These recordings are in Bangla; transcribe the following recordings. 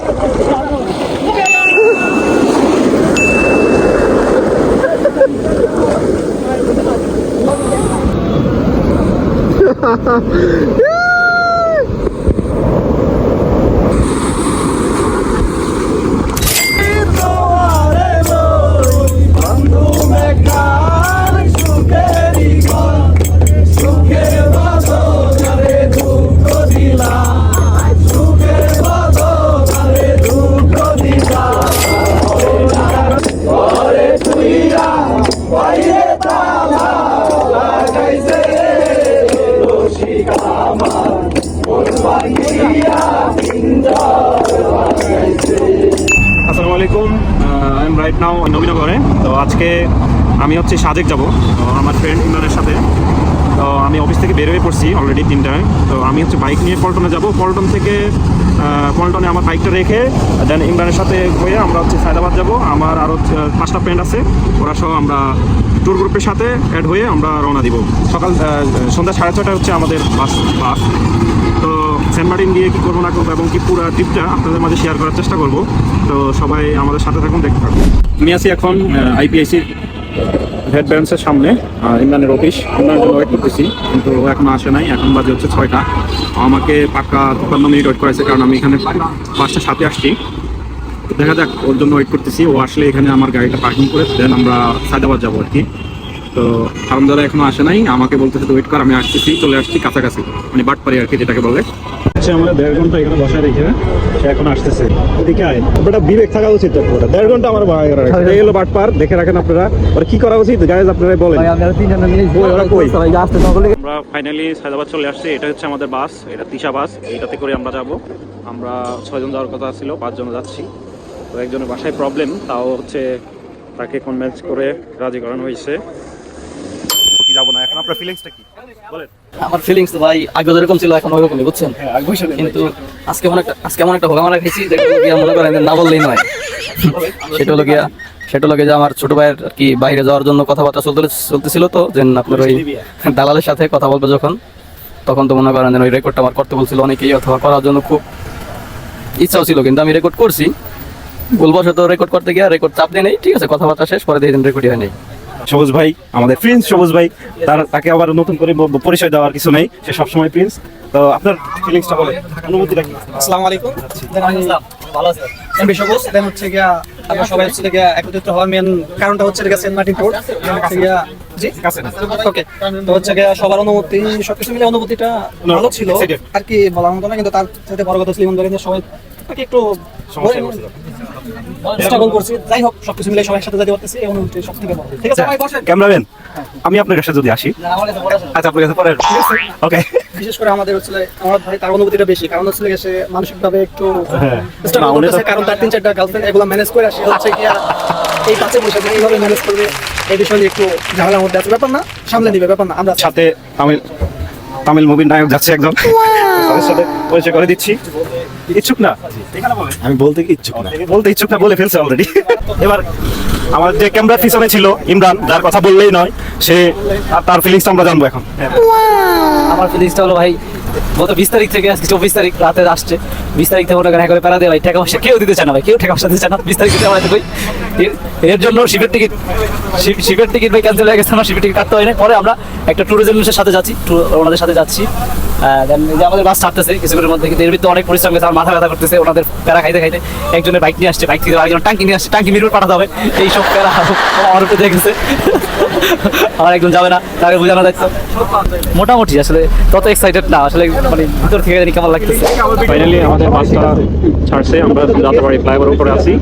Thank you. আমি হচ্ছে সাজেক যাব আমার ফ্রেন্ড ইমরানের সাথে। তো আমি অফিস থেকে বের হয়ে পড়ছি অলরেডি তিনটায়। তো আমি হচ্ছে বাইক নিয়ে পল্টনে যাব। পল্টন থেকে পল্টনে আমার বাইকটা রেখে দেন ইমরানের সাথে হয়ে আমরা হচ্ছে সায়দাবাদ যাব। আমার আরও পাঁচটা ফ্রেন্ড আছে। ওরা সহ আমরা ট্যুর গ্রুপের সাথে অ্যাড হয়ে আমরা রওনা দিব। সকাল সন্ধ্যা সাড়ে ছটায় হচ্ছে আমাদের বাস বাস তো সেন্ট মার্টিন গিয়ে কী করব না করব এবং কি পুরো ট্রিপটা আপনাদের মাঝে শেয়ার করার চেষ্টা করব। তো সবাই আমাদের সাথে থাকুন, দেখতে থাকুন। আমি আছি এখন আইপিআইসি হেড ব্যান্ডসের সামনে ইমরানের অফিস ইমরানের জন্য ওয়েট করতেছি, কিন্তু এখনও আসে নাই। এখন বাজে হচ্ছে ছয়টা। আমাকে পাক্কা তিপ্পান্ন মিনিট ওয়েট করাইছে, কারণ আমি এখানে পাঁচটা সাথে আসছি। দেখা যাক, ওর জন্য ওয়েট করতেছি। ও আসলে এখানে আমার গাড়িটা পার্কিং করে দেন আমরা সায়দাবাদ যাব আর কি। তো আলহামদুলিল্লাহ এখনও আসে নাই। আমাকে বলতেছে ওয়েট কর, আমি আসতেছি। চলে আসছি কাছাকাছি। মানে বাটপারি আর কি, যেটাকে বলে। আচ্ছা আমরা দেড় ঘণ্টা এখানে বসায় রেখে সে এখন আসতেছে। এদিকে আয়। ওটা বিবেক থাকা উচিত তো দেড় ঘণ্টা আমার ভাই এই হলো বাটপার দেখে রাখেন আপনারা। ওরা কি করা উচিত? গাইজ আপনারা বলেন ওরা কই? আমরা ফাইনালি সায়দাবাদ চলে আসছি। এটা হচ্ছে আমাদের বাস এটা তিশা বাস। এইটাতে করে আমরা যাব। আমরা ছয়জন যাওয়ার কথা ছিল পাঁচজন যাচ্ছি। তো একজনের বাসায় প্রবলেম তাও হচ্ছে তাকে কনভিন্স করে রাজি করানো হয়েছে। যাব না। এখন আপনার ফিলিংসটা কি? বলেন। আমার ফিলিংস তো ভাই আগে যেরকম ছিল এখন ওরকমই বুঝছেন? কিন্তু আজকে মনে একটা আজকে এমন একটা মারা খেয়েছি যে গিয়া মনে করেন না বললেই নয়। সেটা হলো গিয়া সেটা যে আমার ছোট ভাইয়ের আর কি বাইরে যাওয়ার জন্য কথাবার্তা চলতে চলতেছিল তো যে আপনার ওই দালালের সাথে কথা বলব যখন তখন তো মনে করেন ওই রেকর্ডটা আমার করতে বলছিল অনেকেই অথবা করার জন্য খুব ইচ্ছাও ছিল কিন্তু আমি রেকর্ড করছি। ভুলবশত রেকর্ড করতে গিয়ে রেকর্ড চাপ দিয়ে নেই ঠিক আছে কথাবার্তা শেষ পরে দিয়ে দিন রেকর্ডই হয় নেই। সবুজ ভাই আমাদের প্রিন্স সবুজ ভাই তার তাকে আবার নতুন করে পরিচয় দেওয়ার কিছু নেই সে সবসময় প্রিন্স তো আপনার ফিলিংসটা বলে অনুভূতিটা কি? আসসালামু আলাইকুম। ভালো আছি। এমবি সবুজ দেন হচ্ছে গিয়া আমরা সবাই হচ্ছে গিয়া একত্রিত হওয়ার মেন কারণটা হচ্ছে গিয়া সেন্ট মার্টিন ট্যুর হচ্ছে গিয়া জি? কাছে ওকে তো হচ্ছে গিয়া সবার অনুমতি সবকিছু মিলে অনুভূতিটা ভালো ছিল। আর কি বলার মতো না কিন্তু তার সাথে বড় কথা ছিল সবাই একটু সমস্যা। স্ট্রাগল করছি। যাই হোক সবকিছু মিলে সবাই সাথে যেতে পারতেছি এই অনুভূতি সব থেকে বড় ঠিক আছে? ভাই বসেন। ক্যামেরাম্যান আমি আপনার কাছে যদি আসি। আচ্ছা আপনার কাছে পরে ওকে। বিশেষ করে আমাদের হচ্ছে আমার ভাই তার অনুভূতিটা বেশি কারণ হচ্ছে একটু হ্যাঁ। উনি তো- করতেছে, কারণ তার তিন চারটা গার্লফ্রেন্ড এগুলো ম্যানেজ করে আসে হচ্ছে গিয়া এই পাঁচে বসে এইভাবে ম্যানেজ করবে এই বিষয় একটু ঝামেলার মধ্যে আছে। ব্যাপার না সামলে দিবে ব্যাপার না আমরা সাথে তামিল তামিল মুভির নায়ক যাচ্ছে একজন তাদের সাথে পরিচয় করে দিচ্ছি। ইচ্ছুক না? আমি বলতে ইচ্ছুক না? বলতে ইচ্ছুক না বলে ফেলছে অলরেডি এবার আমার যে ক্যামেরার পিছনে ছিল ইমরান যার কথা বললেই নয় সে তার ফিলিংস আমরা জানব এখন। আমার ফিলিংসটা হলো ভাই গত বিশ তারিখ থেকে, আজকে চব্বিশ তারিখ রাতে আসছে। বিশ তারিখ থেকে করেন করে প্যারা দেয় ভাই টাকা পয়সা কেউ দিতে চায় না ভাই, কেউ টাকা পয়সা দিতে চায় না। বিশ তারিখ থেকে আমার কই এর- জন্য শিপের টিকিট শিপের টিকিট ভাই ক্যান্সেল হয়ে গেছে, আমার শিপের টিকিট কাটতে হয় না পরে আমরা একটা ট্যুরিজম সাথে যাচ্ছি ওনাদের সাথে যাচ্ছি। যে আমাদের বাস ছাড়তেছে কিছুক্ষণের মধ্যে, কিন্তু এর ভিতরে অনেক পরিশ্রম গেছে আমার মাথা ব্যথা করতেছে, ওনাদের প্যারা খাইতে খাইতে। একজনের বাইক নিয়ে আসছে বাইক থেকে আরেকজন টাঙ্কি নিয়ে আসছে টাঙ্কি মিরপুর পাঠাতে হবে। এই সব প্যারা আমার উপরে দেখেছে আমার একজন যাবে না, তাকে বোঝানো দায়িত্ব। মোটামুটি, আসলে তত এক্সাইটেড না, আসলে মানে ভিতর থেকে জানি কেমন লাগতেছে। ফাইনালি আমাদের বাসটা ছাড়ছে, আমরা যাত্রাবাড়ি ফ্লাইওভার উপরে আছি।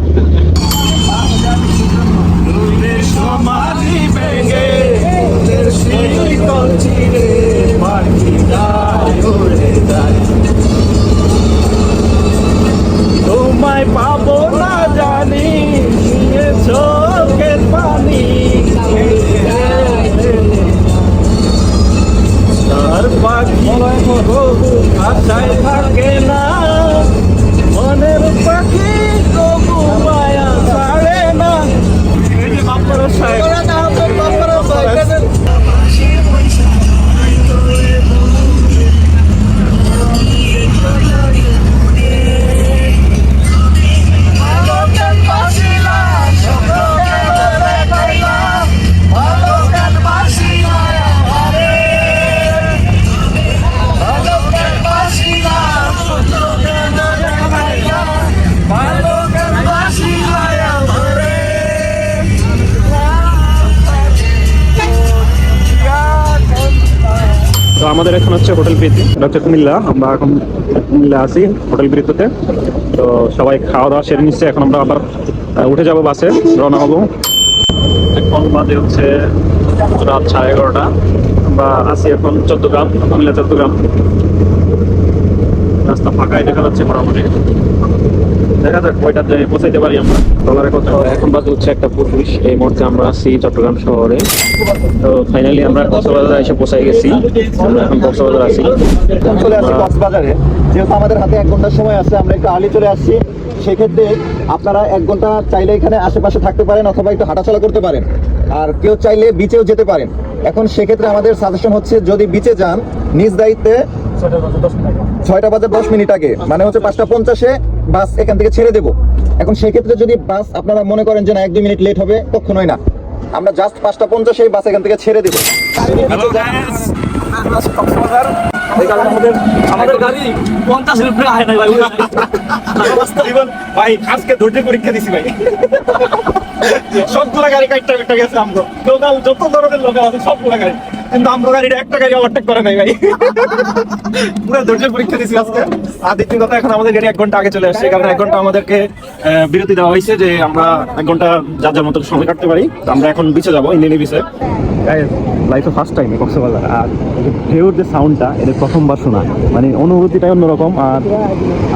হচ্ছে হোটেল প্রীতি। এটা হচ্ছে কুমিল্লা। আমরা এখন কুমিল্লা আছি হোটেল প্রীতিতে। তো সবাই খাওয়া দাওয়া সেরে নিচ্ছে। এখন আমরা আবার উঠে যাব বাসে। রওনা হব। এখন বাজে হচ্ছে রাত সাড়ে এগারোটা। আমরা আছি এখন চট্টগ্রাম, কুমিল্লা, চট্টগ্রাম। রাস্তা ফাঁকাই দেখা যাচ্ছে মোটামুটি। দেখা যাক কয়টাতে পৌঁছাইতে পারি আমরা। ডলারে কত এখন বাজে হচ্ছে একটা পঁচিশ এই মুহূর্তে আমরা আছি চট্টগ্রাম শহরে। তো ফাইনালি আমরা কক্সবাজার এসে পৌঁছাই গেছি। আমরা এখন কক্সবাজার আছি। চলে আসছি কক্সবাজারে। যেহেতু আমাদের হাতে এক ঘণ্টার সময় আছে আমরা একটু আর্লি চলে আসছি। সেক্ষেত্রে আপনারা এক ঘণ্টা চাইলে এখানে আশেপাশে থাকতে পারেন অথবা একটু হাঁটাচলা করতে পারেন। আর কেউ চাইলে বিচেও যেতে পারেন। এখন সেক্ষেত্রে আমাদের সাজেশন হচ্ছে যদি বিচে যান নিজ দায়িত্বে ছয়টা বাজে দশ মিনিট আগে। মানে হচ্ছে পাঁচটা পঞ্চাশে বাস এখান থেকে ছেড়ে দেবো। এখন সেক্ষেত্রে যদি বাস আপনারা মনে করেন যে না, এক দুই মিনিট লেট হবে, কখনোই না। আমরা জাস্ট পাঁচটা পঞ্চাশে বাস এখান থেকে ছেড়ে দেবো। আমাদের গাড়ি ধৈর্য পরীক্ষা দিছি ভাই সবগুলা গাড়ি কাটটা কাটটা গেছে আমরা লোকাল যত ধরনের লোকাল আছে, সবগুলা গাড়ি। কিন্তু আমরা গাড়িটা ওভারটেক করে ভাই। পুরো পরীক্ষা আর দ্বিতীয় এখন আমাদের গাড়ি এক ঘণ্টা আগে চলে আসছে, কারণ এক ঘণ্টা আমাদেরকে বিরতি দেওয়া হয়েছে যে আমরা এক ঘণ্টা যার যার মতো সময় কাটতে পারি। আমরা এখন বিচে যাব ইন্ডিয়ান বিচে লাইফে ফার্স্ট টাইম কক্সবাজার আর ঢেউর যে সাউন্ডটা এটা প্রথমবার শোনা মানে অনুভূতিটাই অন্যরকম। আর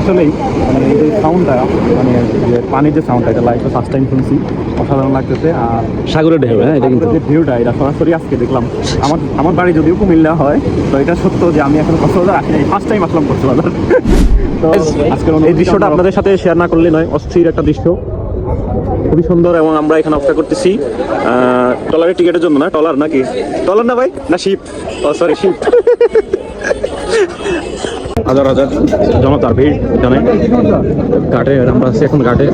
আসলেই মানে এই সাউন্ডটা মানে যে পানির যে সাউন্ডটা এটা লাইফে ফার্স্ট টাইম শুনছি অসাধারণ লাগতেছে। আর সাগরের ঢেউ হ্যাঁ এটা কিন্তু যে ভিউটা এটা সরাসরি আজকে দেখলাম। আমার আমার বাড়ি যদিও কুমিল্লা হয় তো এটা সত্য যে আমি এখন কক্সবাজার আসি ফার্স্ট টাইম আসলাম কক্সবাজার তো আজকের এই দৃশ্যটা আপনাদের সাথে শেয়ার না করলে নয় অস্থির একটা দৃশ্য। খুবই সুন্দর এবং আমরা এখানে অপেক্ষা করতেছি। টলারের টিকিটের জন্য না? টলার নাকি? টলার না ভাই? না, শিপ। ও সরি শিপ। হাজার হাজার জনতার ভিড় জানে ঘাটে, আমরা আছি এখন ঘাটে।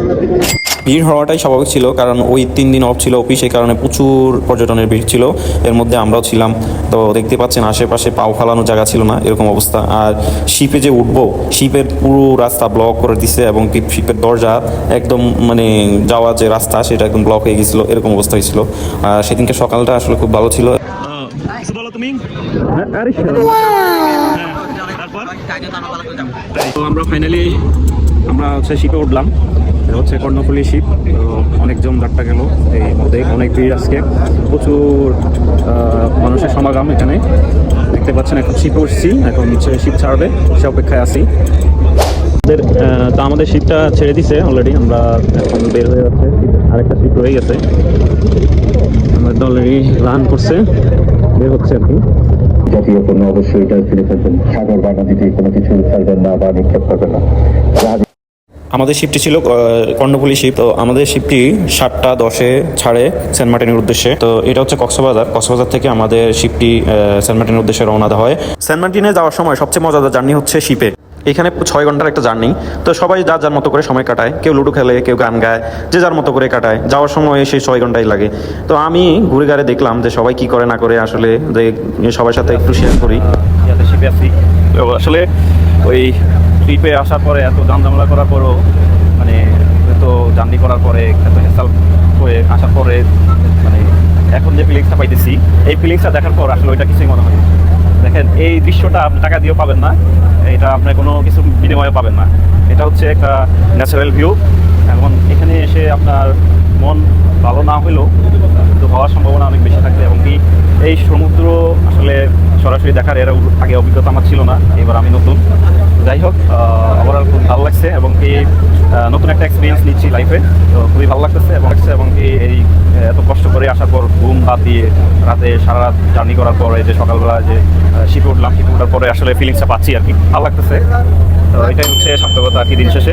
ভিড় হওয়াটাই স্বাভাবিক ছিল কারণ ওই তিন দিন অফ ছিল অফিস সেই কারণে প্রচুর পর্যটনের ভিড় ছিল। এর মধ্যে আমরাও ছিলাম। তো দেখতে পাচ্ছেন আশেপাশে পাও ফালানো জায়গা ছিল না এরকম অবস্থা। আর শিপে যে উঠবো শিপের পুরো রাস্তা ব্লক করে দিছে এবং শিপের দরজা একদম মানে যাওয়ার যে রাস্তা সেটা একদম ব্লক হয়ে গেছিল এরকম অবস্থা হয়েছিল। আর সেদিনকে সকালটা আসলে খুব ভালো ছিল। বলো তুমি তো আমরা ফাইনালি আমরা হচ্ছে শিপে উঠলাম। এটা হচ্ছে কর্ণফুলি শিপ অনেক যাত্রা গেল এই মধ্যে, অনেক ভিড় আজকে। প্রচুর মানুষের সমাগম এখানে। দেখতে পাচ্ছেন এখন শিপে উঠছি, এখন হচ্ছে শিপ ছাড়বে, সে অপেক্ষায় আছি। আমাদের তো আমাদের শিপটা ছেড়ে দিছে অলরেডি আমরা এখন বের হয়ে যাচ্ছে। আরেকটা শিপ রয়ে গেছে। আমাদের অলরেডি রান করছে, বের হচ্ছে আর কি। জাতীয় পণ্য অবশ্যই এটা ফিরে ফেলবেন সাগর বা নদীতে কোনো কিছু ফেলবেন না বা নিক্ষেপ করবেন না। আমাদের শিপটি ছিল কর্ণফুলী শিপ তো আমাদের শিপটি সাতটা দশে ছাড়ে সেন্ট মার্টিনের উদ্দেশ্যে। তো এটা হচ্ছে কক্সবাজার। কক্সবাজার থেকে আমাদের আহ, সেন্ট মার্টিনের উদ্দেশ্যে রওনা দেওয়া হয়। সেন্ট মার্টিনে যাওয়ার সময় সবচেয়ে মজাদার জার্নি হচ্ছে শিপে এখানে ছয় ঘণ্টার একটা জার্নি তো সবাই যার যার মতো করে সময় কাটায়। কেউ লুডো খেলে কেউ গান গায় যে যার মতো করে কাটায়। যাওয়ার সময় সেই ছয় ঘন্টাই লাগে। তো আমি ঘুরে ঘাড়ে দেখলাম যে সবাই কি করে না করে আসলে যে সবার সাথে একটু শেয়ার করি। আসলে ওই ট্রিপে আসার পরে এত জামঝামেলা করার পরও মানে এত জার্নি করার পরে, এত হেসাল হয়ে আসার পরে মানে এখন যে ফিলিংসটা পাইতেছি, এই ফিলিংসটা দেখার পর আসলে ওইটা কিছুই মনে হয় দেখেন, এই দৃশ্যটা আপনি টাকা দিয়েও পাবেন না, এটা আপনি কোনো কিছু বিনিময়ে পাবেন না। এটা হচ্ছে একটা ন্যাচারাল ভিউ এখন এখানে এসে আপনার মন ভালো না হলেও কিন্তু হওয়ার সম্ভাবনা অনেক বেশি থাকবে এবং কি এই সমুদ্র আসলে সরাসরি দেখার এর আগে অভিজ্ঞতা আমার ছিল না, এবার আমি নতুন। যাই হোক ওভারঅল খুব ভালো লাগছে এবং কি নতুন একটা এক্সপিরিয়েন্স নিচ্ছি লাইফে তো খুবই ভালো লাগতেছে এবং লাগছে এবং কি এই এত কষ্ট করে আসার পর ঘুম বাদ দিয়ে রাতে সারা রাত জার্নি করার পরে যে সকালবেলা যে শিপে উঠলাম শিপে উঠার পরে আসলে ফিলিংসটা পাচ্ছি আর কি। ভালো লাগতেছে। তো এটাই হচ্ছে সার্থকতা আর কি দিন শেষে।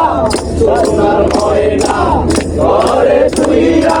ঘরে শুইয়া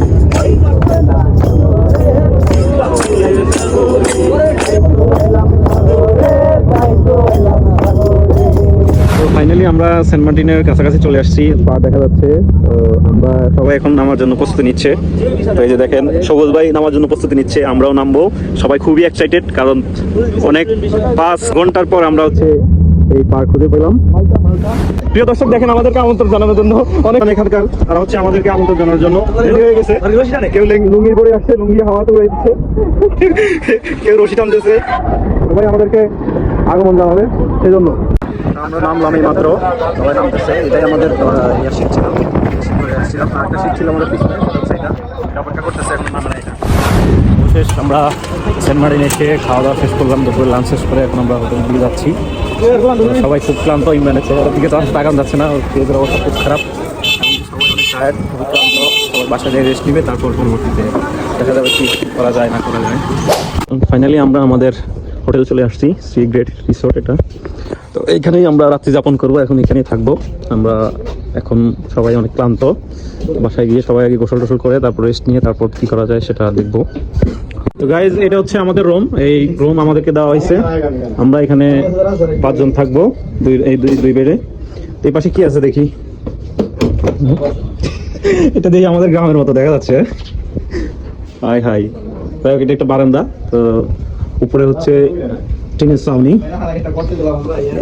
ফাইনালি আমরা সেন্ট মার্টিনের কাছাকাছি চলে আসছি। পা দেখা যাচ্ছে। আমরা সবাই এখন নামার জন্য প্রস্তুতি নিচ্ছে। তো এই যে দেখেন, সবুজ ভাই নামার জন্য প্রস্তুতি নিচ্ছে। আমরাও নামবো। সবাই খুবই এক্সাইটেড কারণ অনেক পাঁচ ঘণ্টার পর আমরা হচ্ছে এই পার্ক খুঁজে পেলাম। প্রিয় দর্শক দেখেন আমাদেরকে আমন্ত্রণ জানানোর জন্য। অনেক এখানকার তারা হচ্ছে আমাদেরকে আমন্ত্রণ জানানোর জন্য। রেডি হয়ে গেছে। কেউ লেং- লুঙ্গি পরে আসছে লুঙ্গি হাওয়া তুলে দিচ্ছে। কেউ রশি টানতেছে। সবাই আমাদেরকে আগমন জানাবে সেই জন্য আমরা নামলাম এই মাত্র সবাই নামতেছে। এটাই আমাদের ইয়া শিট ছিল। শিট করে আসছিলাম আর একটা শিট ছিল আমাদের পিছনে সেটা অপেক্ষা করতেছে এখন নামে না এটা। শেষ আমরা সেন্ট মার্টিন এসে খাওয়া দাওয়া শেষ করলাম দুপুরে লাঞ্চ শেষ করে এখন আমরা হোটেল দিকে যাচ্ছি। সবাই খুব ক্লান্ত ইমরানের চেহারার দিকে তো তাকান যাচ্ছে না ওর অবস্থা খুব খারাপ। সবাই অনেক টায়ার্ড খুব ক্লান্ত সবাই বাসা যায় রেস্ট নিবে তারপর যায় না করা যায় ফাইনালি আমরা আমাদের হোটেল চলে আসছি সি গ্রেট রিসোর্ট এটা। তো এইখানেই আমরা রাত্রি যাপন করব, এখন এখানেই থাকব। আমরা এখন সবাই অনেক ক্লান্ত বাসায় গিয়ে সবাই আগে গোসল টোসল করে, তারপর রেস্ট নিয়ে তারপর কি করা যায় সেটা দেখব। তো গাইজ এটা হচ্ছে আমাদের রুম এই রুম আমাদেরকে দেওয়া হয়েছে। আমরা এখানে পাঁচজন থাকব দুই এই দুই দুই বেডে তো এই পাশে কি আছে দেখি? এটা দেখি আমাদের গ্রামের মতো দেখা যাচ্ছে। Hi hi. হোক, এটা একটা বারান্দা। তো উপরে হচ্ছে টিনের ছাউনি।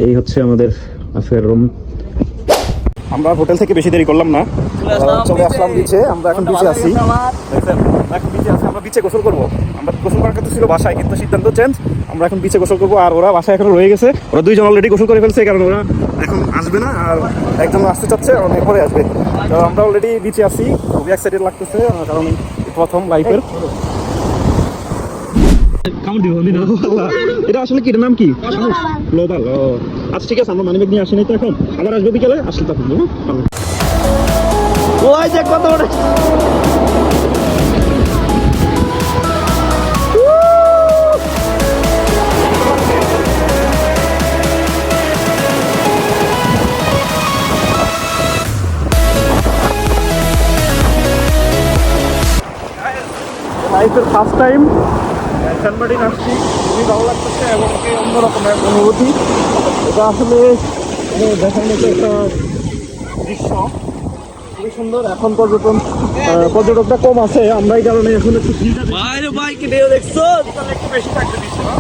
এই হচ্ছে আমাদের আজকের রুম আমরা হোটেল থেকে বেশি দেরি করলাম না। চলে আসলাম বিচে আমরা এখন বিচে আছি। আমরা এখন বিচে আছি। আমরা বিচে গোসল করব। আমরা গোসল করার কথা ছিল বাসায় কিন্তু সিদ্ধান্ত চেঞ্জ আমরা এখন বিচে গোসল করব আর ওরা বাসায় এখন রয়ে গেছে। ওরা দুইজন অলরেডি গোসল করে ফেলছে কারণ ওরা এখন আসবে না আর একজন আসতে চাচ্ছে অনেক পরে আসবে। তো আমরা অলরেডি বিচে আছি। খুবই এক্সাইটেড লাগতেছে কারণ প্রথম লাইফের এটা আসলে কি? এটার নাম কি? গ্লোবাল ও। আজ ঠিক আছে আমরা মানিব্যাগ নিয়ে আসিনি তো এখন। আবার আসব বিকেলে আসলে তখন হ্যাঁ? ওই কত ফার্স্ট টাইম স্যান মার্টিন আসছি। খুবই ভালো লাগতেছে এবং অন্যরকমের অনুভূতি। এটা আসলে মানে দেখার মতো একটা দৃশ্য। খুবই সুন্দর। এখন পর্যটন পর্যটকটা কম আছে। আমরা এই কারণে এখন একটু একটু বেশি থাকতে দিচ্ছি না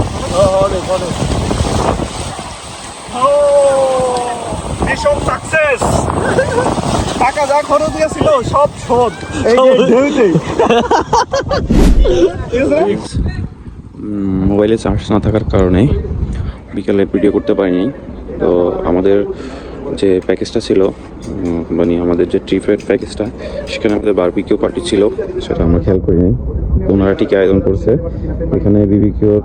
মিশন সাকসেস টাকা যা খরচ দিয়েছিল সব শোধ। এই মোবাইলে চার্জ না থাকার কারণে বিকালে ভিডিও করতে পারিনি। তো আমাদের যে প্যাকেজটা ছিল মানে আমাদের যে ট্রিপের প্যাকেজটা, সেখানে আমাদের বারবিকিউ পার্টি ছিল, সেটা আমরা খেয়াল করিনি। ওনারা ঠিকই আয়োজন করছে। এখানে বিবিকিউর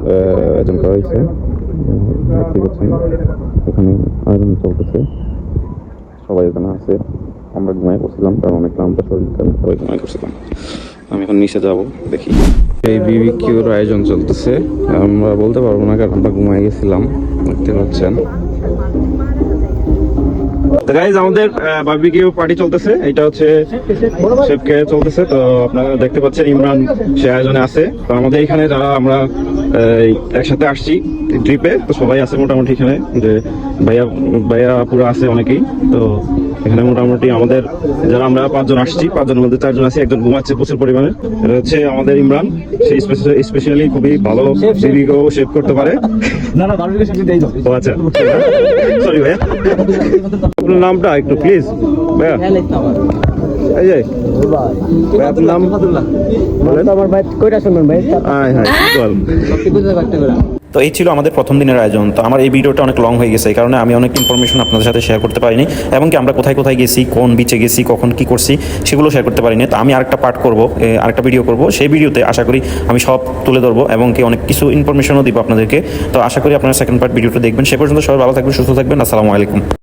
আয়োজন করা হয়েছে। এখানে আয়োজন চলতেছে সবাই এখানে আছে। আমরা ঘুমাই করছিলাম কারণ অনেক ক্লান্ত শরীর সবাই ঘুমাই করছিলাম আমি এখন নিচে যাব, দেখি। এই বিবিকিউর আয়োজন চলতেছে। আমরা বলতে পারব না, কারণ আমরা ঘুমাই গেছিলাম, দেখতে পাচ্ছেন। গাইজ আমাদের বারবিকিউ পার্টি চলতেছে। এটা হচ্ছে শেফকে চলতেছে। তো আপনারা দেখতে পাচ্ছেন ইমরান, সে আয়োজনে আছে। তো আমাদের এখানে যারা আমরা একসাথে আসছি ট্রিপে তো সবাই আছে মোটামুটি এখানে। যে ভাইয়া ভাইয়া পুরো আছে অনেকেই। তো এখানে মোটামুটি আমাদের যারা আমরা পাঁচজন আসছি পাঁচজনের মধ্যে চারজন আছে একজন ঘুমাচ্ছে প্রচুর পরিমাণে। এটা হচ্ছে আমাদের ইমরান। সে স্পেশালি খুবই ভালো বিবিকেও শেভ করতে পারে। না না ও আচ্ছা। সরি ভাইয়া। আপনার নামটা একটু প্লিজ ভাইয়া। এই যে ভাই আপনার নাম? বলেন। আমার ভাই কইটা শুনবেন ভাই। হাই হাই বল তো এই ছিল আমাদের প্রথম দিনের আয়োজন। তো আমার এই ভিডিওটা অনেক লং হয়ে গেছে, এই কারণে আমি অনেক ইনফরমেশন আপনাদের সাথে শেয়ার করতে পারিনি, এবং কি আমরা কোথায় কোথায় গেছি, কোন বিচে গেছি, কখন কি করছি, সেগুলো শেয়ার করতে পারিনি। তো আমি আরেকটা পার্ট করব আরেকটা ভিডিও করব, সেই ভিডিওতে আশা করি আমি সব তুলে ধরবো, এবং কি অনেক কিছু ইনফরমেশনও দিব আপনাদেরকে। তো আশা করি আপনারা সেকেন্ড পার্ট ভিডিওটা দেখবেন। সে পর্যন্ত সবাই ভালো থাকবেন, সুস্থ থাকবেন, আসসালামু আলাইকুম।